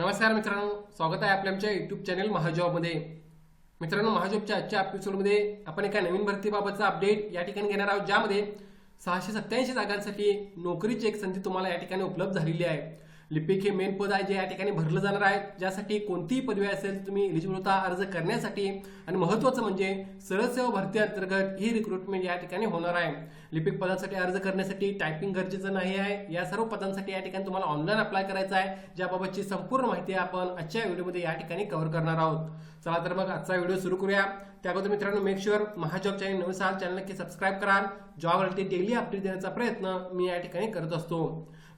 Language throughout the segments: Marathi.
नमस्कार मित्रांनो स्वागत आहे आपल्या आमच्या युट्यूब चॅनल महाजॉबमध्ये मित्रांनो महाजॉबच्या आजच्या एपिसोडमध्ये आपण एका नवीन भरतीबाबतचा अपडेट या ठिकाणी घेणार आहोत ज्यामध्ये सहाशे सत्याऐंशी जागांसाठी नोकरीची एक संधी तुम्हाला या ठिकाणी उपलब्ध झालेली आहे. लिपिक हे मेन पद आहे जे या ठिकाणी भरलं जाणार आहे. ज्यासाठी कोणतीही पदवी असेल तुम्ही एलिजिबल होता अर्ज करण्यासाठी. आणि महत्त्वाचं म्हणजे सरळसेवा भरती अंतर्गत ही रिक्रुटमेंट या ठिकाणी होणार आहे. लिपिक पदासाठी अर्ज करण्यासाठी टायपिंग गरजेचं नाही आहे. या सर्व पदांसाठी या ठिकाणी तुम्हाला ऑनलाईन अप्लाय करायचं आहे. ज्याबाबतची संपूर्ण माहिती आपण आजच्या व्हिडिओमध्ये या ठिकाणी कव्हर करणार आहोत. चला तर मग आजचा व्हिडिओ सुरू करूया. त्याबद्दल मित्रांनो मेक शुअर महाजॉब चॅनल नवीन असाल चॅनल नक्की सबस्क्राईब करा जॉब रिलेटेड डेली अपडेट देण्याचा प्रयत्न मी या ठिकाणी करत असतो.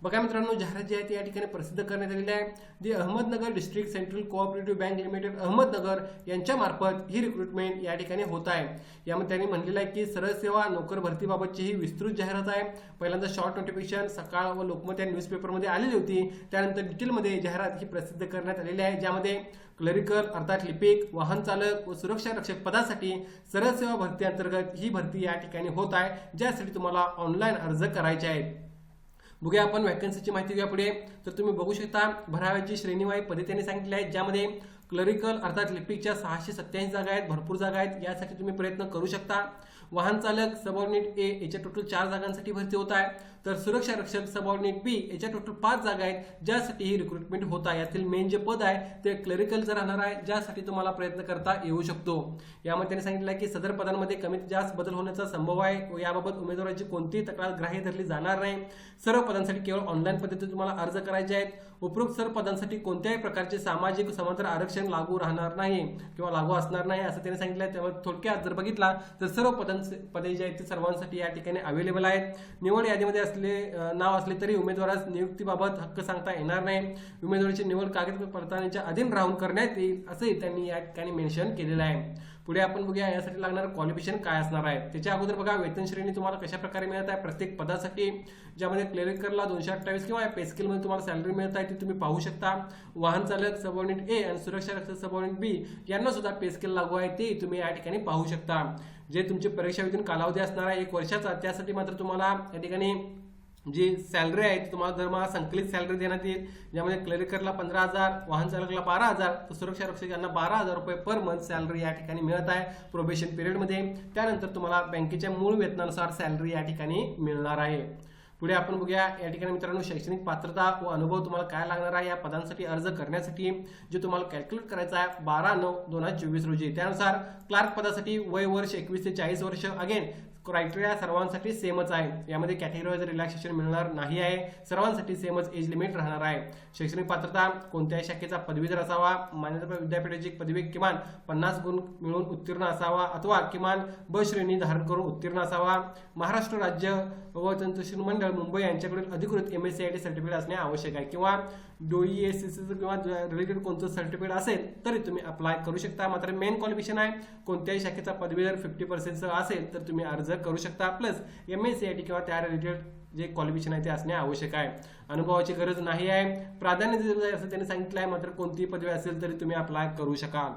बघा मित्रांनो जाहिरात जी आहे ती या ठिकाणी प्रसिद्ध करण्यात आलेली आहे. जी Ahmednagar district central cooperative bank limited Ahmednagar यांच्या मार्फत ही रिक्रुटमेंट या ठिकाणी होत आहे. यामध्ये त्यांनी म्हणलेलं आहे की सरळ सेवा नोकर भरतीबाबतची ही विस्तृत जाहिरात आहे. पहिल्यांदा शॉर्ट नोटिफिकेशन सकाळ व लोकमत या न्यूजपेपरमध्ये आलेली होती. त्यानंतर डिटेलमध्ये जाहिरात ही प्रसिद्ध करण्यात आलेली आहे ज्यामध्ये क्लरिकल अर्थात लिपिक वाहन चालक व सुरक्षा रक्षक पदासाठी सरळ सेवा भरती अंतर्गत ही भरती या ठिकाणी होत आहे. ज्यासाठी तुम्हाला ऑनलाईन अर्ज करायचे आहेत. बघूया आपण वॅकन्सीची माहिती घेऊया पुढे. तर तुम्ही बघू शकता भराव्याची श्रेणीवाई पद्धतीने सांगितली आहे ज्यामध्ये क्लरिकल अर्थात लिपिकच्या सहाशे सत्याऐंशी जागा आहेत भरपूर जागा आहेत यासाठी तुम्ही प्रयत्न करू शकता. वाहन चालक सबऑर्डिनेट ए याच्या टोटल चार जागांसाठी भरती होत आहे. तर सुरक्षा रक्षक सबऑर्डिनेट बी याच्या टोटल पाच जागा आहेत ज्यासाठी ही रिक्रुटमेंट होत आहे. यातील मेन जे पद आहे ते क्लरिकलचं राहणार आहे ज्यासाठी तुम्हाला प्रयत्न करता येऊ शकतो. यामध्ये त्यांनी सांगितलं आहे की सदर पदांमध्ये कमीत जास्त बदल होण्याचा संभव आहे. व याबाबत उमेदवाराची कोणतीही तक्रार ग्राह्य धरली जाणार नाही. सर्व पदांसाठी केवळ ऑनलाईन पद्धतीने तुम्हाला अर्ज करायचे आहेत. उपरोक्त सर्व पदांसाठी कोणत्याही प्रकारचे सामाजिक समांतर आरक्षण लागू राहणार नाही किंवा लागू असणार नाही असं त्यांनी सांगितलं त्यामुळे थोडक्यात जर बघितला तर सर्व पदां पदे जे आहेत ते सर्वांसाठी या ठिकाणी अवेलेबल आहेत. निवड यादीमध्ये असले नाव असले तरी उमेदवारास नियुक्तीबाबत हक्क सांगता येणार नाही. उमेदवाराची निवड कागद पडताळणीच्या अधीन राहून करण्यात येईल असंही त्यांनी या ठिकाणी मेन्शन केलेलं आहे. पुढे आपण बघूया यासाठी लागणारं क्वालिफिकेशन काय असणार आहे. त्याच्या अगोदर बघा वेतन श्रेणी तुम्हाला कशा प्रकारे मिळत आहे? प्रत्येक पदासाठी ज्यामध्ये क्लेरिकरला दोनशे अठ्ठावीस किंवा पे स्किलमध्ये तुम्हाला सॅलरी मिळत आहे ती तुम्ही पाहू शकता. वाहन चालक सबऑर्डिनेट ए आणि सुरक्षा रक्षक सबऑर्डिनेट बी यांना सुद्धा पे स्किल लागू आहे ते तुम्ही या ठिकाणी पाहू शकता. जे तुमचे परीक्षा विधून कालावधी असणार आहे एक वर्षाचा त्यासाठी मात्र तुम्हाला या ठिकाणी जी सॅलरी आहे ती तुम्हाला दरमहा संकलित सॅलरी देण्यात येईल ज्यामध्ये क्लरिकरला पंधरा हजार वाहन चालकला बारा हजार तर सुरक्षा रक्षक यांना बारा हजार रुपये पर मंथ सॅलरी या ठिकाणी मिळत आहे प्रोबेशन पिरियडमध्ये त्यानंतर तुम्हाला बँकेच्या मूळ वेतनानुसार सॅलरी या ठिकाणी मिळणार आहे. पुढे आपण बघूया या ठिकाणी मित्रांनो शैक्षणिक पात्रता व अनुभव तुम्हाला काय लागणार आहे या पदांसाठी अर्ज करण्यासाठी जे तुम्हाला कॅल्क्युलेट करायचं आहे बारा नऊ दोन हजार चोवीस रोजी. त्यानुसार क्लार्क पदासाठी वय वर्ष एकवीस ते चाळीस वर्ष. अगेन क्रायटेरिया सर्वांसाठी सेमच आहे. यामध्ये कॅटेगरीवाईज रिलॅक्सेशन मिळणार नाही आहे. सर्वांसाठी सेमच एज लिमिट राहणार आहे. शैक्षणिक पात्रता कोणत्याही शाखेचा पदवीधर असावा मान्यता विद्यापीठाची पदवी किमान पन्नास गुण मिळून उत्तीर्ण असावा अथवा किमान ब श्रेणी धारण करून उत्तीर्ण असावा. महाराष्ट्र राज्य व तंत्रशिक्षण मंडळ मुंबई यांच्याकडील अधिकृत M S C I T certificate असणे आवश्यक आहे. किंवा डोई एस एस किंवा रिलेटेड कोणतं सर्टिफिकेट असेल तरी तुम्ही अप्लाय करू शकता. मात्र मेन क्वालिफिकेशन आहे कोणत्याही शाखेचा पदवीधर फिफ्टी पर्सेंटचं असेल तर तुम्ही अर्ज करू शकता. Plus M S C I T किंवा त्या रिलेटेड जे क्वालिफिकेशन आहे ते असणे आवश्यक आहे. अनुभवाची गरज नाही आहे. प्राधान्य असं त्यांनी सांगितलं आहे मात्र कोणतीही पदवी असेल तरी तुम्ही अप्लाय करू शकाल.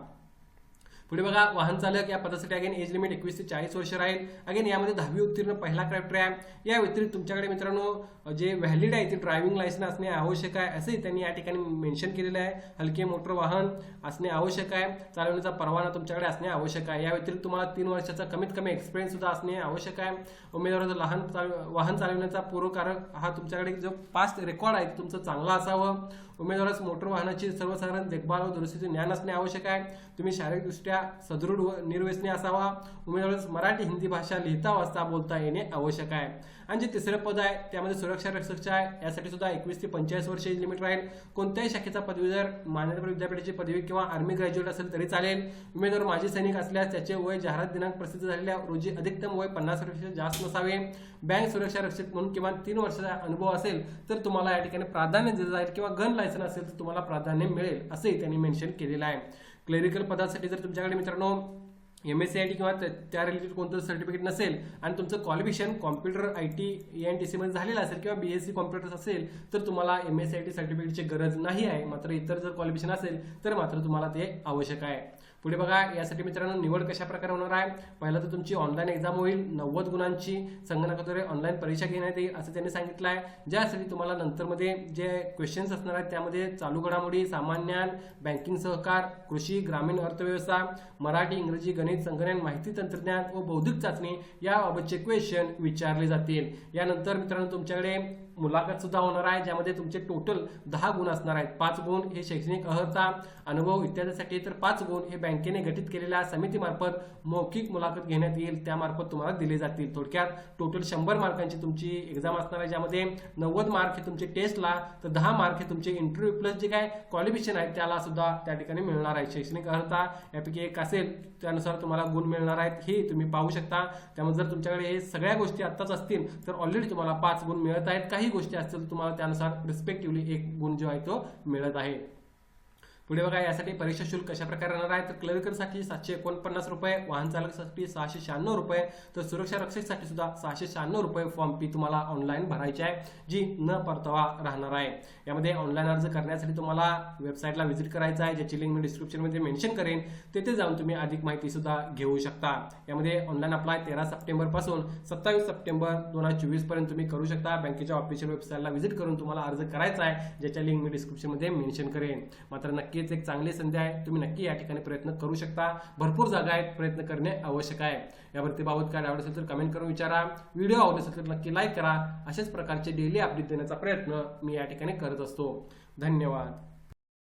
पुढे बघा वाहन चालक या पदासाठी अगेन एज लिमिट एकवीस ते चाळीस वर्ष राहील. अगेन यामध्ये दहावी उत्तीर्ण पहिला क्रायटेरिया आहे. या व्यतिरिक्त तुमच्याकडे मित्रांनो जे व्हॅलिड आहे ते ड्रायव्हिंग लायसन्स असणे आवश्यक आहे असंही त्यांनी या ठिकाणी मेन्शन केलेलं आहे. हलके मोटर वाहन असणे आवश्यक आहे. चालवण्याचा परवाना तुमच्याकडे असणे आवश्यक आहे. या व्यतिरिक्त तुम्हाला तीन वर्षाचा कमीत कमी एक्सपिरियन्स सुद्धा असणे आवश्यक आहे. उमेदवाराचा लहान चाल- वाहन चालवण्याचा पूर्वकारक हा तुमच्याकडे जो पास्ट रेकॉर्ड आहे तुमचं चांगलं असावं. उमेदवारास मोटर वाहनाची सर्वसाधारण देखभाल व दुरुस्तीचे ज्ञान असणे आवश्यक आहे. तुम्ही शारीरिकदृष्ट्या सदृढ व निर्व्यसनी असावा. उमेदवारास मराठी हिंदी भाषा लिहिता वाचता बोलता येणे आवश्यक आहे. आणि जे तिसरं पद आहे त्यामध्ये सुरक्षा रक्षकचं आहे. यासाठी सुद्धा एकवीस ते पंचेचाळीस वर्ष लिमिट राहील. कोणत्याही शाखेचा पदवीधर मान्यता विद्यापीठाची पदवी किंवा आर्मी ग्रॅज्युएट असेल तरी चालेल. उमेदवार माजी सैनिक असल्यास त्याचे वय जाहिरात दिनांक प्रसिद्ध झालेल्या रोजी अधिकतम वय पन्नास वर्ष जास्त नसावे. बँक सुरक्षा रक्षक म्हणून किमान तीन वर्षाचा अनुभव असेल तर तुम्हाला या ठिकाणी प्राधान्य दिलं जाईल किंवा गन लायसन असेल तर तुम्हाला प्राधान्य मिळेल असंही त्यांनी मेन्शन केलेलं आहे. क्लेरिकल पदासाठी जर तुमच्याकडे मित्रांनो M S C I T किंवा त्या- रिलेटेड कोणतं सर्टिफिकेट नसेल आणि तुमचं qualification computer I T A N T सीमध्ये झालेलं असेल किंवा बी एस सी कॉम्प्युटर असेल तर तुम्हाला M S C I T सर्टिफिकेटची गरज नाही आहे. मात्र इतर जर क्वालिफिकेशन असेल तर मात्र तुम्हाला ते आवश्यक आहे. पुढे बघा यासाठी मित्रांनो निवड कशा प्रकारे होणार आहे? पहिला तर तुमची ऑनलाईन एक्झाम होईल नव्वद गुणांची संगणकाद्वारे ऑनलाईन परीक्षा घेण्यात येईल असं त्यांनी सांगितलं आहे. ज्यासाठी तुम्हाला नंतरमध्ये जे क्वेश्चन्स असणार आहेत त्यामध्ये चालू घडामोडी सामान्य बँकिंग सहकार कृषी ग्रामीण अर्थव्यवस्था मराठी इंग्रजी गणित संगणक माहिती तंत्रज्ञान व बौद्धिक चाचणी याबाबतचे क्वेश्चन विचारले जातील. यानंतर मित्रांनो तुमच्याकडे मुलाखत सुद्धा होणार आहे ज्यामध्ये तुमचे टोटल दहा गुण असणार आहेत. पाच गुण हे शैक्षणिक अर्हता अनुभव इत्यादीसाठी तर पाच गुण हे बँकेने गठीत केलेल्या समितीमार्फत मौखिक मुलाखत घेण्यात येईल. त्यामार्फत तुम्हाला दिले जातील. थोडक्यात टोटल शंभर मार्कांची तुमची एक्झाम असणार आहे ज्यामध्ये नव्वद मार्क हे तुमचे टेस्टला तर दहा मार्क हे तुमचे इंटरव्ह्यू प्लस जे काय क्वालिफिकेशन आहे त्याला सुद्धा त्या ठिकाणी मिळणार आहे. शैक्षणिक अर्हता यापैकी एक असेल त्यानुसार तुम्हाला गुण मिळणार आहेत हे तुम्ही पाहू शकता. त्यामुळे जर तुमच्याकडे हे सगळ्या गोष्टी आत्ताच असतील तर ऑलरेडी तुम्हाला पाच गुण मिळत आहेत. काही गोष्टी असतील तर तुम्हाला त्यानुसार रिस्पेक्टिव्हली एक गुण जो आहे तो मिळत आहे. पुढे बघा यासाठी परीक्षा शुल्क कशा प्रकारे राहणार आहे? तर क्लर्कसाठी सातशे एकोणपन्नास रुपये वाहन चालकासाठी सहाशे शहाण्णव रुपये तर सुरक्षा रक्षकसाठी सुद्धा सहाशे शहाण्णव रुपये फॉर्म फी तुम्हाला ऑनलाईन भरायची आहे जी न परतावा राहणार आहे. यामध्ये ऑनलाईन अर्ज करण्यासाठी तुम्हाला वेबसाईटला व्हिजिट करायचं आहे ज्याची लिंक मी डिस्क्रिप्शनमध्ये मेन्शन करेन. तेथे जाऊन तुम्ही अधिक माहिती सुद्धा घेऊ शकता. यामध्ये ऑनलाईन अप्लाय तेरा सप्टेंबरपासून सत्तावीस सप्टेंबर दोन हजार चोवीसपर्यंत तुम्ही करू शकता. बँकेच्या ऑफिशियल वेबसाईटला व्हिजिट करून तुम्हाला अर्ज करायचा आहे ज्याच्या लिंक मी डिस्क्रिप्शनमध्ये मेन्शन करेन. मात्र नक्कीच एक चांगली संधी आहे. तुम्ही नक्की या ठिकाणी प्रयत्न करू शकता. भरपूर जागा आहेत प्रयत्न करणे आवश्यक आहे. या भरतीबाबत काय आवडत असेल तर कमेंट करून विचारा. व्हिडिओ आवडत असेल तर नक्की लाईक करा. अशाच प्रकारचे डेली अपडेट देण्याचा प्रयत्न मी या ठिकाणी करत असतो. धन्यवाद.